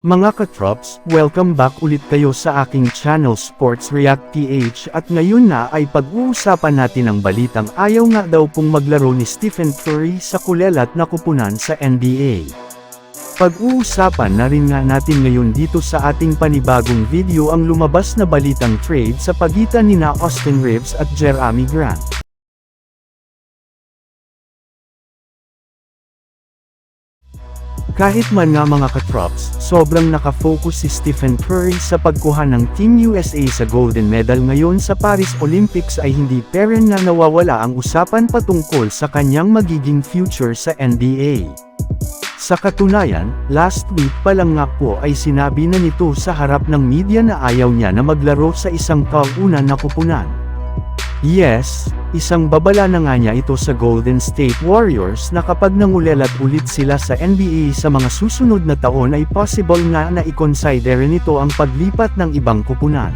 Mga katrops, welcome back ulit kayo sa aking channel Sports React PH at ngayon na ay pag-uusapan natin ang balitang ayaw nga daw pong maglaro ni Stephen Curry sa kulelat na kupunan sa NBA. Pag-uusapan na rin nga natin ngayon dito sa ating panibagong video ang lumabas na balitang trade sa pagitan ni na Austin Reeves at Jeremy Grant. Kahit man nga mga katrops, sobrang nakafocus si Stephen Curry sa pagkuha ng Team USA sa golden medal ngayon sa Paris Olympics ay hindi peren na nawawala ang usapan patungkol sa kanyang magiging future sa NBA. Sa katunayan, last week pa lang nga po ay sinabi na nito sa harap ng media na ayaw niya na maglaro sa isang kauuna na kupunan. Yes, isang babala na nga niya ito sa Golden State Warriors na kapag nangulelat ulit sila sa NBA sa mga susunod na taon ay possible nga na i-consider nito ang paglipat ng ibang kupunan.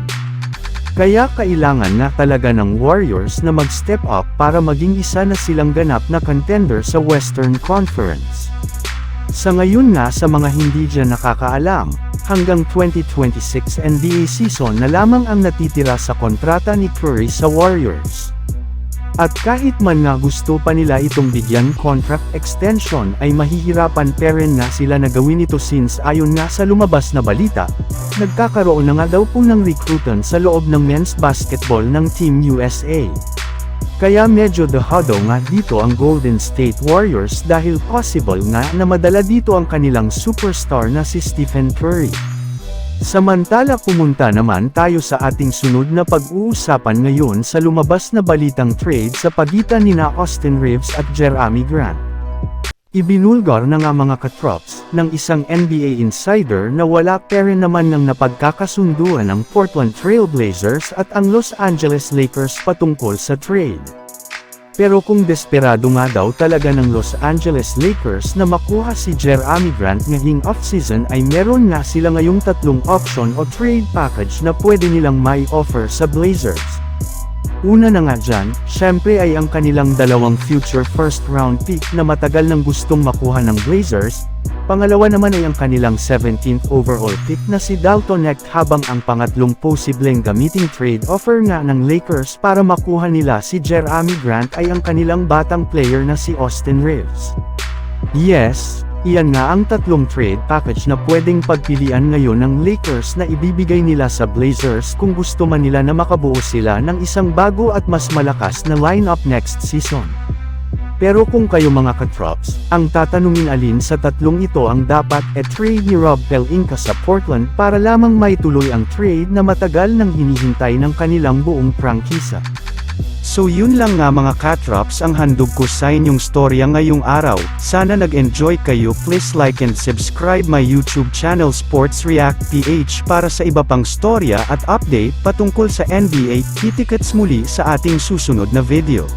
Kaya kailangan na talaga ng Warriors na mag-step up para maging isa na silang ganap na contender sa Western Conference. Sa ngayon nga sa mga hindi dyan nakakaalam, hanggang 2026 NBA season na lamang ang natitira sa kontrata ni Curry sa Warriors. At kahit man nga gusto pa nila itong bigyan contract extension ay mahihirapan pa rin nga sila na gawin ito since ayon nga sa lumabas na balita, nagkakaroon na nga daw po ng recruitan sa loob ng men's basketball ng Team USA. Kaya medyo dehado nga dito ang Golden State Warriors dahil possible nga na madala dito ang kanilang superstar na si Stephen Curry. Samantala pumunta naman tayo sa ating sunod na pag-uusapan ngayon sa lumabas na balitang trade sa pagitan ni na Austin Reeves at Jeremy Grant. Ibinulgar na nga mga katrops ng isang NBA insider na wala pere naman ng napagkakasunduan ng Portland Trail Blazers at ang Los Angeles Lakers patungkol sa trade. Pero kung desperado nga daw talaga ng Los Angeles Lakers na makuha si Jeremy Grant ngayong offseason ay meron nga sila ngayong tatlong option o trade package na pwede nilang may offer sa Blazers. Una na nga dyan, syempre ay ang kanilang dalawang future first round pick na matagal nang gustong makuha ng Blazers, pangalawa naman ay ang kanilang 17th overall pick na si Dalton Knecht habang ang pangatlong posibleng gamiting trade offer nga ng Lakers para makuha nila si Jeremy Grant ay ang kanilang batang player na si Austin Reeves. Yes, iyan nga ang tatlong trade package na pwedeng pagpilian ngayon ng Lakers na ibibigay nila sa Blazers kung gusto man nila na makabuo sila ng isang bago at mas malakas na lineup next season. Pero kung kayo mga katrops, ang tatanungin alin sa tatlong ito ang dapat e trade ni Rob Pelinka sa Portland para lamang may tuloy ang trade na matagal nang hinihintay ng kanilang buong prangkisa. So yun lang nga mga katrops ang handog ko sa inyong storya ngayong araw, sana nag-enjoy kayo please like and subscribe my YouTube channel Sports React PH para sa iba pang storya at update patungkol sa NBA, kitikets muli sa ating susunod na video.